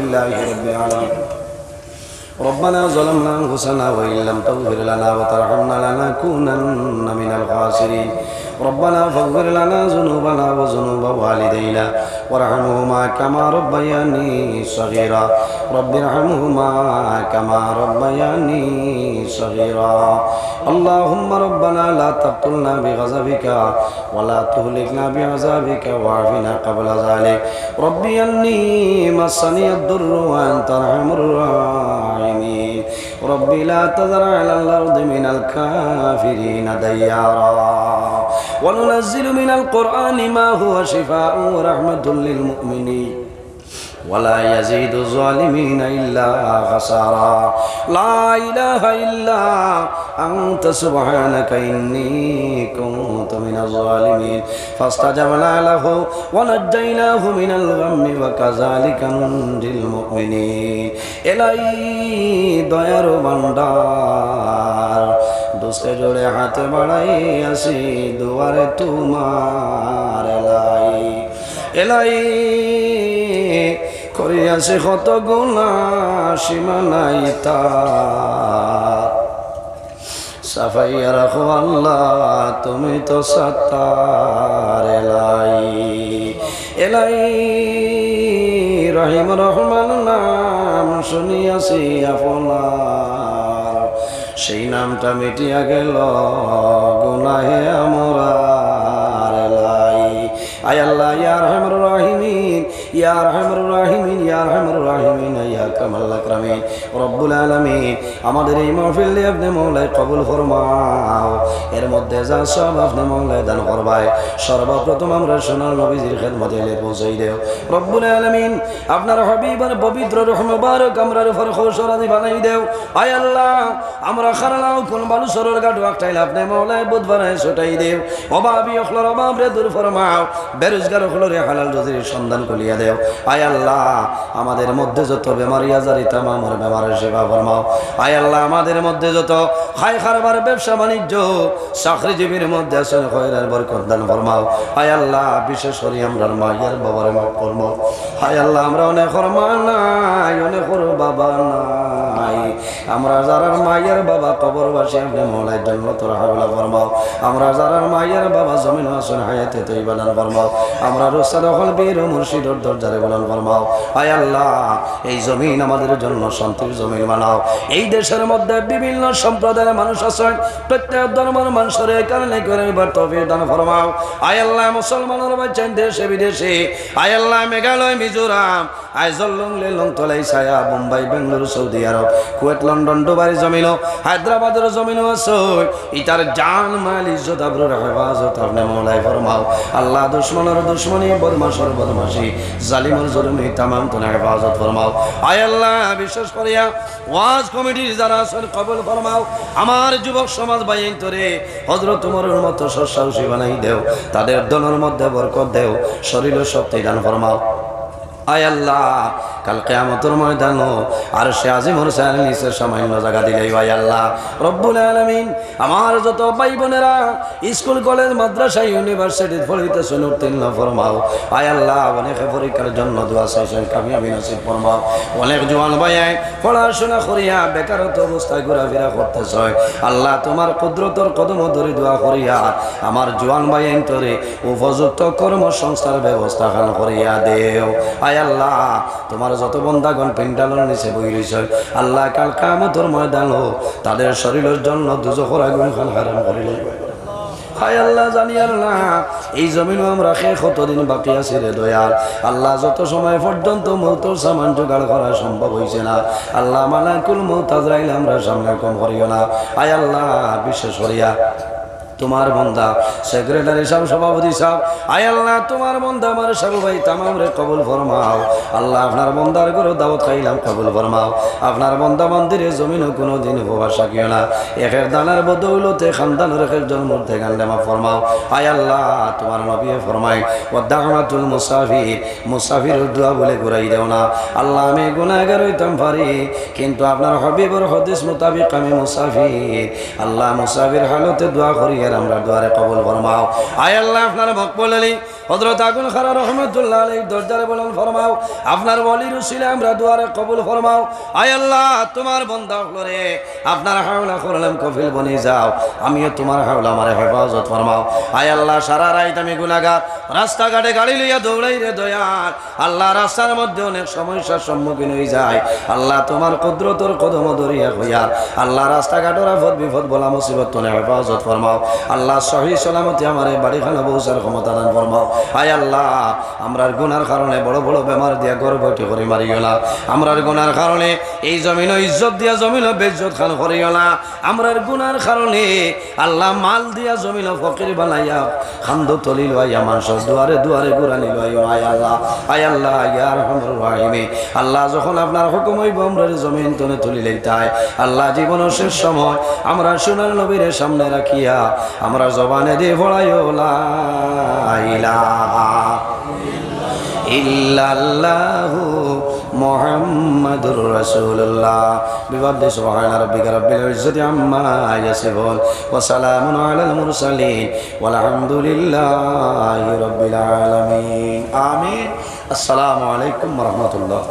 لله رب العالمين. ربنا ظلمنا أنفسنا وإن لم تغفر لنا وترحمنا لنكونن من الخاسرين. ربنا فاغفر لنا ذنوبنا وذنوب والدينا وارحمهما كما ربياني صغيرا. رب ارحمهما كما ربياني صغيرا. اللهم ربنا لا تقتلنا بغضبك ولا تهلكنا بعذابك وعافنا قبل ذلك. ربي أني مسني الضر وأنت أرحم الراحمين. ربي لا تذر على الأرض من الكافرين ديارا. وننزل من القرآن ما هو شفاء ورحمة للمؤمنين ولا يزيد الظالمين إلا خسارا لا إله إلا أنت سبحانك إني كنت من الظالمين فاستجبنا له ونجيناه من الغم وكذلك ننجي المؤمنين إلهي দয়ার ভান্ডার দুসে জোড়ে হাতে বাড়াই আসি, দুয়ারে তোমার এলাই। এলাই করিয়াছে কত গুণা সীমা নাই তার। সাফাইয়া রাখো আল্লাহ, তুমি তো সত্তার এলাই। এলাই রহিম রহমান নাম শুনিয়াছি আপনার। সেই নামটা মিটিয়া গেল গুনাহে আমরা আয়াল্লাহ ইয়া রহমান রাহিমিন। আমাদের এই মাহফিল আপনি মৌলায় কবুল ফরমাও। এর মধ্যে যা সব আপনি মৌলায় দান করবাই। সর্বপ্রথম আমরা সোনার নবীজির খেদমতে এলে পৌঁছাই দেও। রব্বুল আলামিন, আপনার হবিবার পবিত্র রহ মুবারক আমরার উপর খোসরাদি বানাই দেও। আয় আল্লাহ, আমরা খারালাও কোন বালু সরর গাড়ু একটাইল আপনি মৌলায় বুধবার ছুটাই দেও। অভাবী অখলর অভাব রে দূর ফরমাও। বেরোজগার অখলরে হালাল রোজির সন্ধান করিয়া দেও। আয় আল্লাহ, আমাদের মধ্যে যত বেমারি আজারি, তামামের বেমারের সেবা ফরমাও। আয় আল্লাহ, আমাদের মধ্যে যত হাই খারবার ব্যবসা বাণিজ্য, চাকরিজীবীর মধ্যে আসলে খয়রার বরকত দান ফরমাও। আয় আল্লাহ, বিশেষ করে আমরা মায়ের বাবার মাফ ফরমাও। হায় আল্লাহ, আমরা অনেক মা নাই, অনেক বাবা নাই। আমরা যারা মায়ের বাবা কবরবাসী, আপনি মৌলায় জন্ম তোর হাবলা ফরমাও। আমরা যারা মায়ের বাবা জমিন আসন হায়াতে তৈ বানান ফরমাও। আমরা রোসাদ হল বীর মুর্শিদর দরজারে বলান ফরমাও। আয় আল্লাহ, এই জমিন আমাদের জন্য শান্তির জমিন বানাও। এই দেশের মধ্যে বিভিন্ন সম্প্রদায়ের মানুষ আছেন, প্রত্যেক ধর্মের মানুষের কারণে করে এবার তফির দান ফরমাও। আয় আল্লাহ, মুসলমানের বাচ্চান দেশে, বিদেশে। আয় আল্লাহ, মেঘালয়, মিজোরাম। আইজল লং লে লং তলাই ছায়া, Mumbai, Bengaluru, Saudi Arab. Kuwait, London Dubai জমিন হায়দ্রাবাদের জমিন আছে। ইটার জান মাল ইজ্জত আবরুর হেফাজত, আপনি মৌলাই ফরমাও। আল্লাহ দুশ্মনের দুশ্মনী বদমাসর বদমাসি জালিমর জলমি, তামাম তোলা হেফাজত ফরমাও। আয় আল্লাহ বিশেষ করিয়া ওয়াজ কমিটির যারা আছেন, কবল ফরমাও। আমার যুবক সমাজ বাইন তোরে হজরত উমরের মতো সস্যাউসী বানাই দেও। তাদের দলের মধ্যে বরকত দেও। শরীর শক্তি দান ফরমাও। আয় আল্লাহ কাল কেয়ামতের ময়দান আর সে আজিম হোসেন নিচে সামান্য জায়গা দিলে ভাই আল্লাহ। রব্বুল আলমিন, আমার যত ভাই বোনেরা স্কুল, কলেজ, মাদ্রাসা, ইউনিভার্সিটি পড়িতেছে উত্তীর্ণ ফরমাও। আয় আল্লাহ, অনেকে পরীক্ষার জন্য দোয়া চাইছেন, কামিয়াবি নসিব ফরমাও। অনেক জোয়ান ভাইয়াই পড়াশোনা করিয়া বেকারত্ব অবস্থায় ঘোরাফেরা করতেছ। আল্লাহ তোমার কুদরতর কদম ধরে দোয়া করিয়া আমার জোয়ান ভাইয়াই তোরে উপযুক্ত কর্মসংস্থার ব্যবস্থা খান করিয়া দেও। আয় আল্লাহ, তোমার যত বন্দাগণ পেন্ডালের নিচে বই রয়েছে আল্লাহ কাল কামতর ময়দান হোক, তাদের শরীরের জন্য দুজখর আগুন খান হারাম করে আল্লাহ এই জমিনও আমরা শেষ কতদিন বাকি আছে রে দয়াল। আল্লাহ যত সময় পর্যন্ত মৌতর সামান জোগাড় করা সম্ভব হয়েছে না, আল্লাহ মালাকুল মৌত আজরাইল আমরা সামনে কম করিও না। আয় আল্লাহ বিশেষ করিয়া। তোমার বন্দা। সেক্রেটারি সাহেব, সভাপতি সাহেব, আয় আল্লাহ, তোমার বন্দা আমার সাবু ভাই তামাম রে কবুল ফরমাও। আল্লাহ, আপনার বন্দার করে দাওয়াত খাইলাম, কবুল ফরমাও। আপনার বন্দা মন্দিরে জমিনও কোনো দিন উপবাস রাখিও না। একের দানার বদৌলতে খানদানের একের জন্মর থেকে মা ফরমাও। আয় আল্লাহ, তোমার নবিয়ে ফরমাই ওদাহমাতুল মুসাফির। মুসাফির দোয়া বলে ঘুরাই দেও না। আল্লাহ, আমি গুনাগার হইতাম পারি, কিন্তু আপনার হবিবর হদিস মোতাবিক আমি মুসাফির। আল্লাহ, মুসাফির হালতে দোয়া করি আর আমরা দুয়ারে কবল ফরমাও। আয় আল্লাহ, আপনার মকবল আলী হজরত আগুন খারা রহমতুল্লাহ আলী দরজারে বলেন, ফরমাও। আপনার বলির উসিলে আমরা দুয়ারে কবুল ফরমাও। আয় আল্লাহ, তোমার বন্ধা হলো রে, আপনার হাওলা করলাম কফিল বনি যাও। আমিও তোমার হাওলা, আমার হেফাজত ফরমাও। আয় আল্লাহ, সারা রাইত আমি গুনাগার রাস্তাঘাটে গাড়ি লইয়া দৌড়াই রে দয়াল। আল্লাহ রাস্তার মধ্যে অনেক সমস্যার সম্মুখীন হয়ে যায় আল্লাহ তোমার কুদরতর কদম ধরিয়া হইয়া আল্লাহ রাস্তাঘাটের আফত বিপদ বলা মুসিবত তোনে হেফাজত ফরমাও। আল্লাহ সহি সালামতি আমার এই বাড়িখানা বউসার ক্ষমতা দান ফরমাও। আয় আল্লাহ, আমরার গুনার কারণে বড় বড় বেমার দিয়া গর্ভবতী করে মারিও না। আমরার গুনার কারণে এই জমিন ইজ্জত দিয়া জমিন বেজ্জত খান করিও না। আমরার গুনার কারণে আল্লাহ মাল দিয়া জমিন ফকির বানাইয়া খান্দ তলি লইয়া মানুষ দুয়ারে দুয়ারে গুরানি লইয়া আয় আল্লাহ। আয় আল্লাহ ইয়ার রহমান। রাহিমে আল্লাহ যখন আপনার হুকুম হইব, আমরার জমিন তনে তুলিলেই তাই আল্লাহ জীবন শেষ সময় আমরা সোনার নবীর সামনে রাখিয়া আমরা জবানে দিয়ে ইলাহা ইল্লাল্লাহু মুহাম্মাদুর রাসূলুল্লাহ। বিবাদে সুবহান রাব্বিকা রাব্বিল ইজ্জাতি আম্মা ইয়াসিফুন, ওয়া সালামুন আলাল মুরসালিন, ওয়ালহামদুলিল্লাহি রাব্বিল আলামিন। আমিন। আসসালামু আলাইকুম ওয়া রাহমাতুল্লাহ।